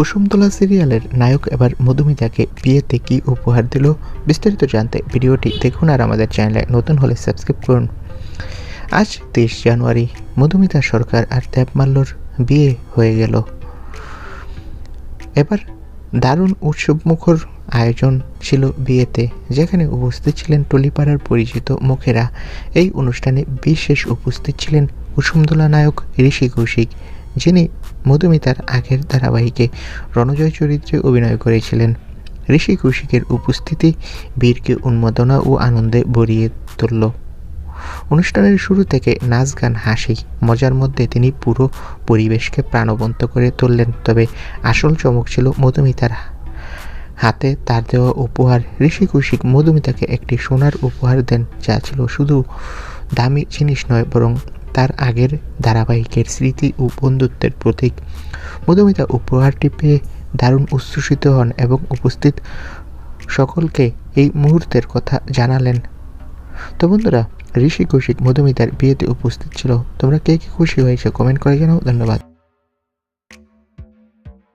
কুসুমতলা সিরিয়ালের নায়ক এবার মধুমিতাকে বিয়েতে কি উপহার দিল বিস্তারিত জানতে ভিডিওটি দেখুন আর আমাদের চ্যানেলে নতুন হলে সাবস্ক্রাইব করুন। আজ তেইশ জানুয়ারি, মধুমিতা সরকার আর দেবমাল্যর বিয়ে হয়ে গেল। এবার দারুণ উৎসবমুখর আয়োজন ছিল বিয়েতে, যেখানে উপস্থিত ছিলেন টলিপাড়ার পরিচিত মুখেরা। এই অনুষ্ঠানে বিশেষ উপস্থিত ছিলেন কুসুমদোলা নায়ক ঋষি কৌশিক, যিনি মধুমিতার আগের ধারাবাহিকে রণজয় চরিত্রে অভিনয় করেছিলেন। ঋষি কৌশিকের উপস্থিতি বীরকে উন্মাদনা ও আনন্দে ভরিয়ে তুলল। অনুষ্ঠানের শুরু থেকে নাচ গান হাসি, মজার মধ্যে তিনি পুরো পরিবেশকে প্রাণবন্ত করে তুললেন। তবে আসল চমক ছিল মধুমিতার হাতে তার দেওয়া উপহার। ঋষি কৌশিক মধুমিতাকে একটি সোনার উপহার দেন, যা ছিল শুধু দামি জিনিস নয়, বরং তার আগের ধারাবাহিকের স্মৃতি ও বন্ধুত্বের প্রতীক। মধুমিতা উপহারটি পেয়ে দারুণ উচ্ছ্বসিত হন এবং উপস্থিত সকলকে এই মুহূর্তের কথা জানালেন। তো বন্ধুরা, ঋষি কৌশিক মধুমিতার বিয়েতে উপস্থিত ছিল। তোমরা কে কে খুশি হয়েছে কমেন্ট করে জানাও। ধন্যবাদ।